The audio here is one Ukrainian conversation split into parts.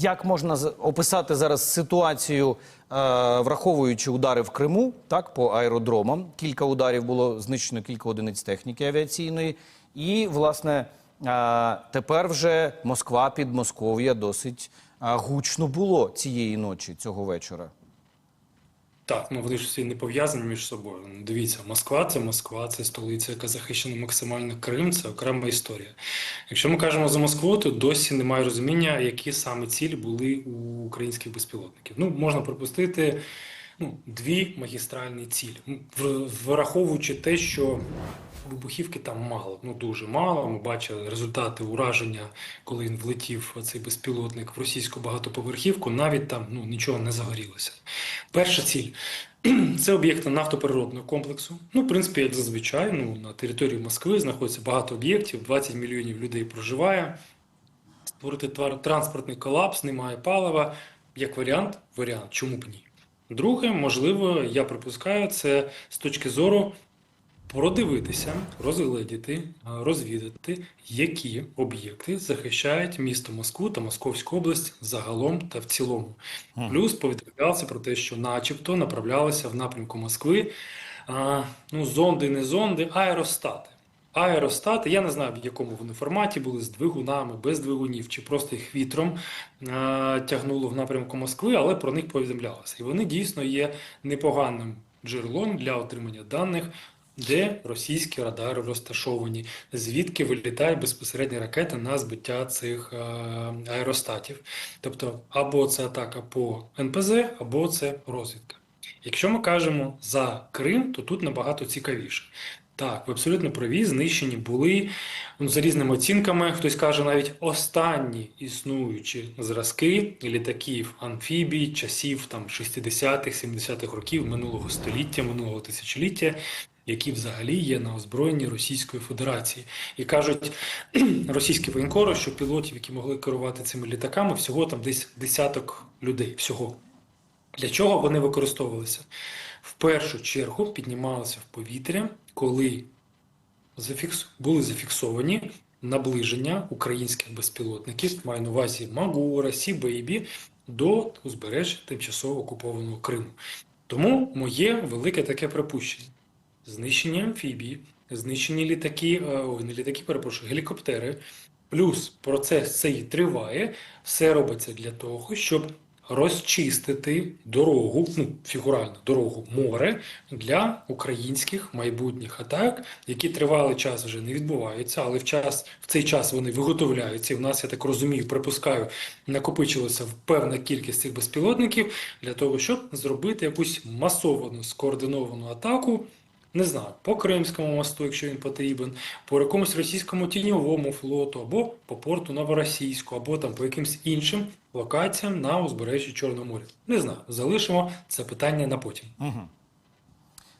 Як можна описати зараз ситуацію, е, враховуючи удари в Криму, так по аеродромам? Кілька ударів було знищено кілька одиниць техніки авіаційної, і власне е, тепер вже Москва, Підмосков'я досить е, гучно було цієї ночі, цього вечора. Так, ну вони ж всі не пов'язані між собою. Ну, Дивіться, Москва це Москва, це столиця, яка захищена максимально Крим, це окрема історія. Якщо ми кажемо за Москву, то досі немає розуміння, які саме цілі були у українських безпілотників. Ну, можна припустити ну, дві магістральні цілі, враховуючи те, що вибухівки там мало, ну дуже мало. Ми бачили результати ураження, коли він влетів цей безпілотник в російську багатоповерхівку. Навіть там ну нічого не загорілося. Перша ціль це об'єкти нафтопереробного комплексу. Ну, в принципі, як зазвичай, ну на території Москви знаходиться багато об'єктів, 20 мільйонів людей проживає. Створити транспортний колапс, немає палива. Як варіант, варіант, чому б ні? Друге, можливо, я припускаю, це з точки зору продивитися, розгледіти, е, розвідати, які об'єкти захищають місто Москву та Московську область загалом та в цілому. Плюс повідомлялося про те, що начебто направлялися в напрямку Москви а, ну, зонди, не зонди, аеростати. Аеростати, я не знаю, в якому вони форматі були з двигунами, без двигунів, чи просто їх вітром а, тягнуло в напрямку Москви, але про них повідомлялося. І вони дійсно є непоганим джерелом для отримання даних, де російські радари розташовані, звідки вилітає безпосередньо ракета на збиття цих аеростатів. Тобто, або це атака по НПЗ, або це розвідка. Якщо ми кажемо за Крим, то тут набагато цікавіше. Так, ви абсолютно праві, знищені були ну, за різними оцінками. Хтось каже навіть останні існуючі зразки літаків амфібій часів там 60-х, 70-х років минулого століття, минулого тисячоліття, які взагалі є на озброєнні Російської Федерації. І кажуть російські воєнкори, що пілотів, які могли керувати цими літаками, всього там десь десяток людей. Всього. Для чого вони використовувалися? В першу чергу піднімалися в повітря, коли зафікс... були зафіксовані наближення українських безпілотників, маю на увазі Магура, Сі-Бейбі, до узбережжя тимчасово окупованого Криму. Тому моє велике таке припущення: знищені амфібії, знищені літаки, е, ой, не літаки, перепрошую, гелікоптери. Плюс процес цей триває, все робиться для того, щоб розчистити дорогу, ну фігурально дорогу море для українських майбутніх атак, які тривалий час вже не відбуваються, але в час в цей час вони виготовляються. І в нас, я так розумію, припускаю, накопичилася певна кількість цих безпілотників для того, щоб зробити якусь масовану скоординовану атаку. Не знаю, по Кримському мосту, якщо він потрібен, по якомусь російському тіньовому флоту, або по порту Новоросійську, або там по якимсь іншим локаціям на узбережжі Чорного моря. Не знаю, залишимо це питання на потім.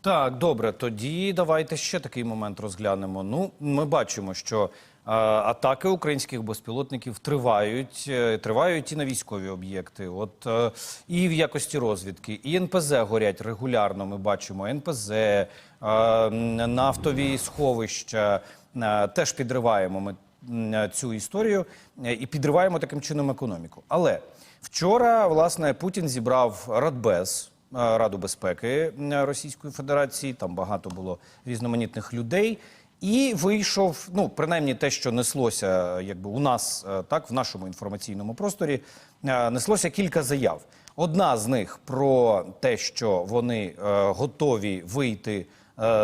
Так, добре, тоді давайте ще такий момент розглянемо. Ну, ми бачимо, що атаки українських безпілотників тривають, е, тривають і на військові об'єкти. От е, і в якості розвідки, і НПЗ горять регулярно. Ми бачимо НПЗ, е, нафтові сховища. Теж підриваємо ми цю історію і підриваємо таким чином економіку. Але вчора, власне, Путін зібрав Радбез. Раду безпеки Російської Федерації. Там багато було різноманітних людей. І вийшов, ну принаймні те, що неслося, якби у нас е, так в нашому інформаційному просторі, е, неслося кілька заяв. Одна з них про те, що вони е, готові вийти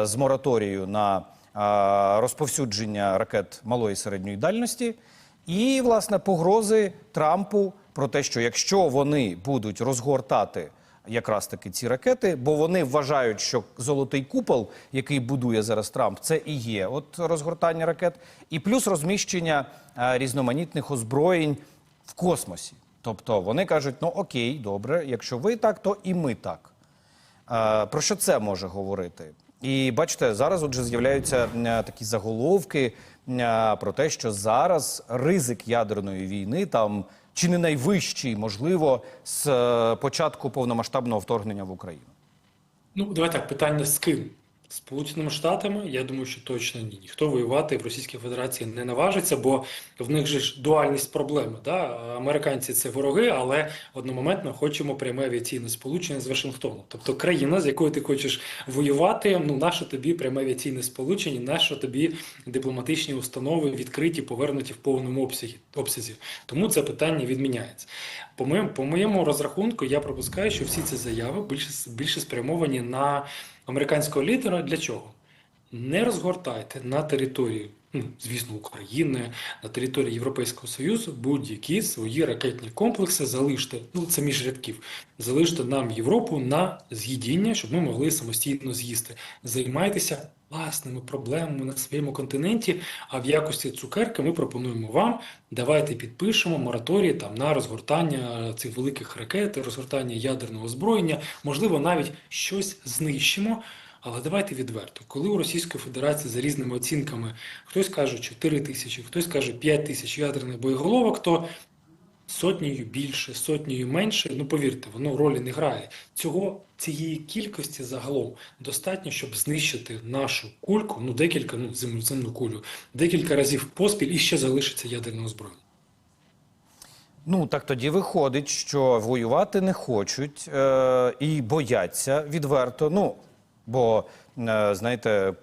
з мораторію на розповсюдження ракет малої і середньої дальності, і власне погрози Трампу про те, що якщо вони будуть розгортати якраз таки ці ракети, бо вони вважають, що золотий купол, який будує зараз Трамп, це і є от розгортання ракет, і плюс розміщення е, різноманітних озброєнь в космосі. Тобто вони кажуть: ну окей, добре, якщо ви так, то і ми так. Е, Про що це може говорити? І бачите, зараз отже з'являються е, такі заголовки про те, що зараз ризик ядерної війни там чи не найвищий, можливо, з е, початку повномасштабного вторгнення в Україну. Ну, давай так, питання з ким? Сполученими Штатами, я думаю, що точно ні. Ніхто воювати в Російській Федерації не наважиться, бо в них же ж дуальність проблеми. Да? Американці це вороги, але одномоментно хочемо пряме авіаційне сполучення з Вашингтоном. Тобто країна, з якою ти хочеш воювати, ну наше тобі пряме авіаційне сполучення, наше тобі дипломатичні установи відкриті, повернуті в повному обсязі. обсязі. Тому це питання відміняється. По моєму, по моєму розрахунку, я пропускаю, що всі ці заяви більше, більше спрямовані на американського лідера. Для чого? Не розгортайте на території, звісно, України, на території Європейського Союзу будь-які свої ракетні комплекси залиште, ну це між рядків, залиште нам Європу на з'їдіння, щоб ми могли самостійно з'їсти. Займайтеся власними проблемами на своєму континенті, а в якості цукерки ми пропонуємо вам, давайте підпишемо мораторій там на розгортання цих великих ракет, розгортання ядерного озброєння, можливо, навіть щось знищимо. Але давайте відверто, коли у Російської Федерації за різними оцінками хтось каже 4 тисячі, хтось каже 5 тисяч ядерних боєголовок, то сотнею більше, сотнею менше, ну повірте, воно ролі не грає. Цього цієї кількості загалом достатньо, щоб знищити нашу кульку, ну декілька, ну земну, земну кулю, декілька разів поспіль і ще залишиться ядерне озброєння. Ну так тоді виходить, що воювати не хочуть е, і бояться відверто. Ну бо е, знаєте,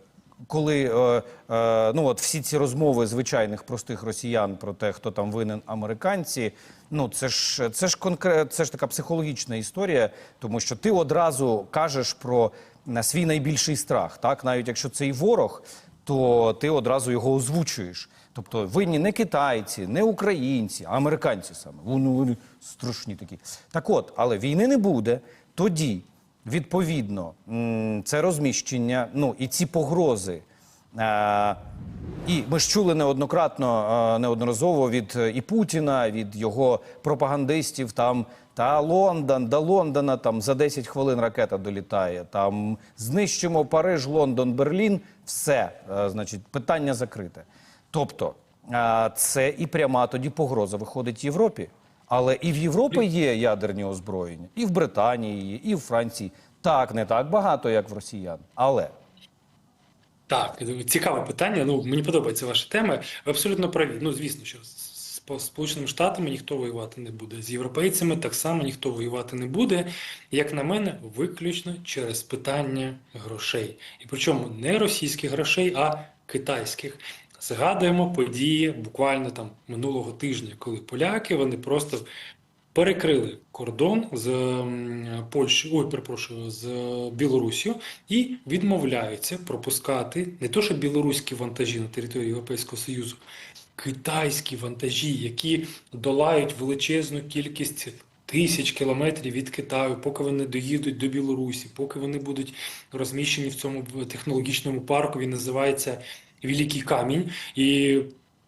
коли е, е, ну от всі ці розмови звичайних простих росіян про те, хто там винен американці. Ну це ж це ж конкрет, це ж така психологічна історія, тому що ти одразу кажеш про свій найбільший страх, так навіть якщо це і ворог, то ти одразу його озвучуєш. Тобто винні не китайці, не українці, а американці саме. Вони, вони страшні такі. Так от, але війни не буде. Тоді, відповідно, це розміщення, ну і ці погрози. Е, і ми ж чули неоднократно, е, неодноразово від е, і Путіна, від його пропагандистів там. Та Лондон, до Лондона там за 10 хвилин ракета долітає. Там знищимо Париж, Лондон, Берлін. Все, значить, питання закрите. Тобто, це і пряма тоді погроза виходить Європі. Але і в Європі є ядерні озброєння, і в Британії є, і в Франції. Так, не так багато, як в росіян. Але Так, цікаве питання. Ну, мені подобається ваша тема. Ви абсолютно праві. Ну, звісно, що з Сполученими Штатами ніхто воювати не буде. З європейцями так само ніхто воювати не буде. Як на мене, виключно через питання грошей. І причому не російських грошей, а китайських. Згадуємо події буквально там минулого тижня, коли поляки вони просто перекрили кордон з Польщею, ой, перепрошую, з Білорусію і відмовляються пропускати не то, що білоруські вантажі на території Європейського Союзу, китайські вантажі, які долають величезну кількість тисяч кілометрів від Китаю, поки вони доїдуть до Білорусі, поки вони будуть розміщені в цьому технологічному парку, він називається Великий Камінь. І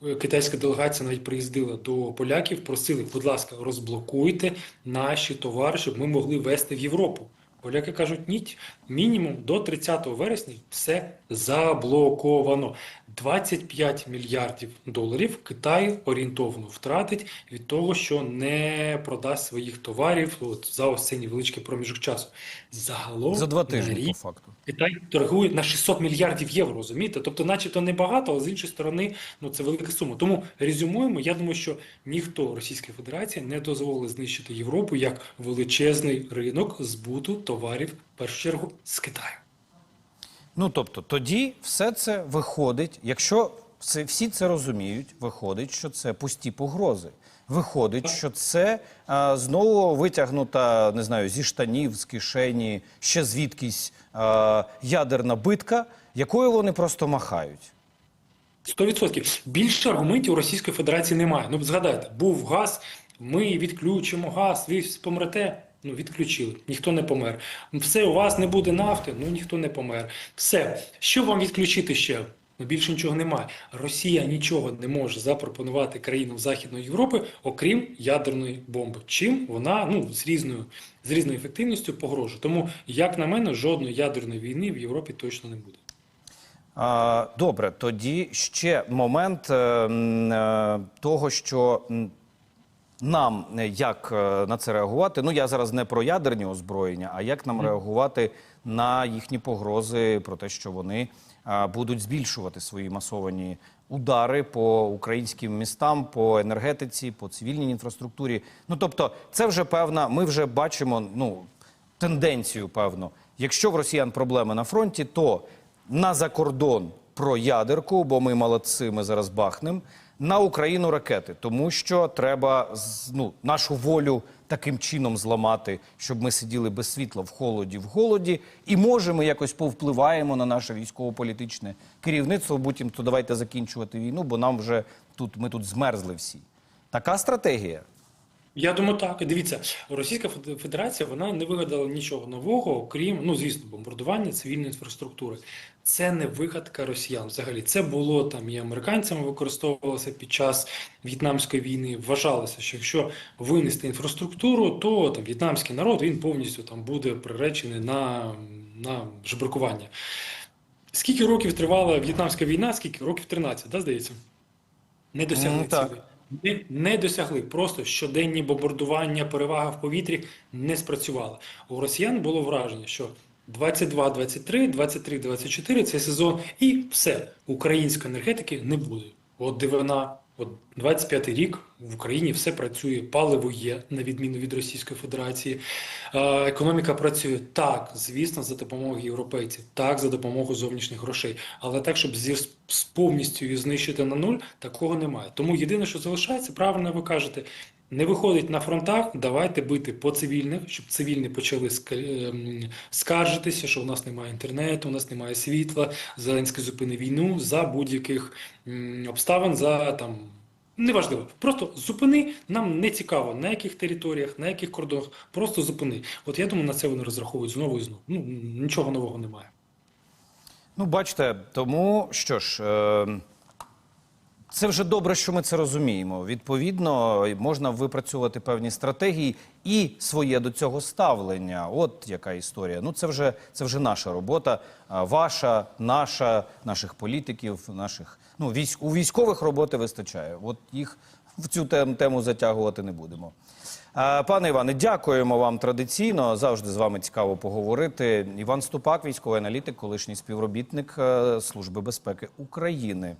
е, китайська делегація навіть приїздила до поляків, просили, будь ласка, розблокуйте наші товари, щоб ми могли вести в Європу. Поляки кажуть, ні, мінімум до 30 вересня все заблоковано. 25 мільярдів доларів Китай орієнтовно втратить від того, що не продасть своїх товарів от, за ось цей невеличкий проміжок часу. Загалом за два тижні, рік по факту. Китай торгує на 600 мільярдів євро, розумієте? Тобто, начебто небагато, але з іншої сторони, ну це велика сума. Тому резюмуємо. Я думаю, що ніхто Російської Федерації не дозволить знищити Європу як величезний ринок збуту товарів в першу чергу з Китаю. Ну тобто, тоді все це виходить, якщо все, всі це розуміють, виходить, що це пусті погрози. Виходить, що це а, знову витягнута, не знаю, зі штанів, з кишені, ще звідкись а, ядерна битка, якою вони просто махають. 100%. Більше аргументів у Російської Федерації немає. Ну, згадайте, був газ, ми відключимо газ, ви помрете. Ну, відключили, ніхто не помер. Все, у вас не буде нафти, ну ніхто не помер. Все, що вам відключити ще? Ну більше нічого немає. Росія нічого не може запропонувати країнам Західної Європи, окрім ядерної бомби. Чим вона ну з різною з різною ефективністю погрожує. Тому, як на мене, жодної ядерної війни в Європі точно не буде. Добре, тоді ще момент е, м, е, того, що нам е, як е, на це реагувати? Ну я зараз не про ядерні озброєння, а як нам реагувати на їхні погрози про те, що вони е, будуть збільшувати свої масовані удари по українським містам, по енергетиці, по цивільній інфраструктурі. Ну тобто, це вже певна. Ми вже бачимо ну тенденцію певну. Якщо в росіян проблеми на фронті, то на закордон про ядерку, бо ми молодці, ми зараз бахнем. На Україну ракети, тому що треба ну, нашу волю таким чином зламати, щоб ми сиділи без світла в холоді, в голоді, і може ми якось повпливаємо на наше військово-політичне керівництво. Потім то давайте закінчувати війну, бо нам вже тут ми тут змерзли всі. Така стратегія. Я думаю, так. Дивіться, Російська Федерація вона не вигадала нічого нового, окрім, ну звісно, бомбардування цивільної інфраструктури. Це не вигадка росіян. Взагалі, це було там і американцями використовувалося під час в'єтнамської війни. Вважалося, що якщо винести інфраструктуру, то там в'єтнамський народ він повністю там буде приречений на, на жебракування. Скільки років тривала в'єтнамська війна? Скільки років 13, да, здається? Не досягли Ну, так. Не, не досягли. Просто щоденні бомбардування, перевага в повітрі не спрацювала. У росіян було враження, що 22-23, 23-24 це сезон, і все. Української енергетики не буде. От дивина, от 25-й рік в Україні все працює, паливо є, на відміну від Російської Федерації. Економіка працює так, звісно, за допомогою європейців, так, за допомогою зовнішніх грошей. Але так, щоб зі з повністю її знищити на нуль, такого немає. Тому єдине, що залишається, правильно ви кажете, не виходить на фронтах, давайте бити по цивільних, щоб цивільні почали ем, скаржитися, що у нас немає інтернету, у нас немає світла, Зеленський зупини війну за будь-яких обставин, за там. Неважливо, просто зупини, нам не цікаво, на яких територіях, на яких кордонах, просто зупини. От я думаю, на це вони розраховують знову і знову. Ну, нічого нового немає. Ну, бачите, тому що ж. Е... Це вже добре, що ми це розуміємо. Відповідно, можна випрацьовувати певні стратегії і своє до цього ставлення. От яка історія. Ну, це вже це вже наша робота, ваша, наша, наших політиків, наших ну військ у військових роботи вистачає. От їх в цю тем- тему затягувати не будемо. Пане Іване, дякуємо вам традиційно. Завжди з вами цікаво поговорити. Іван Ступак, військовий аналітик, колишній співробітник е, Служби безпеки України.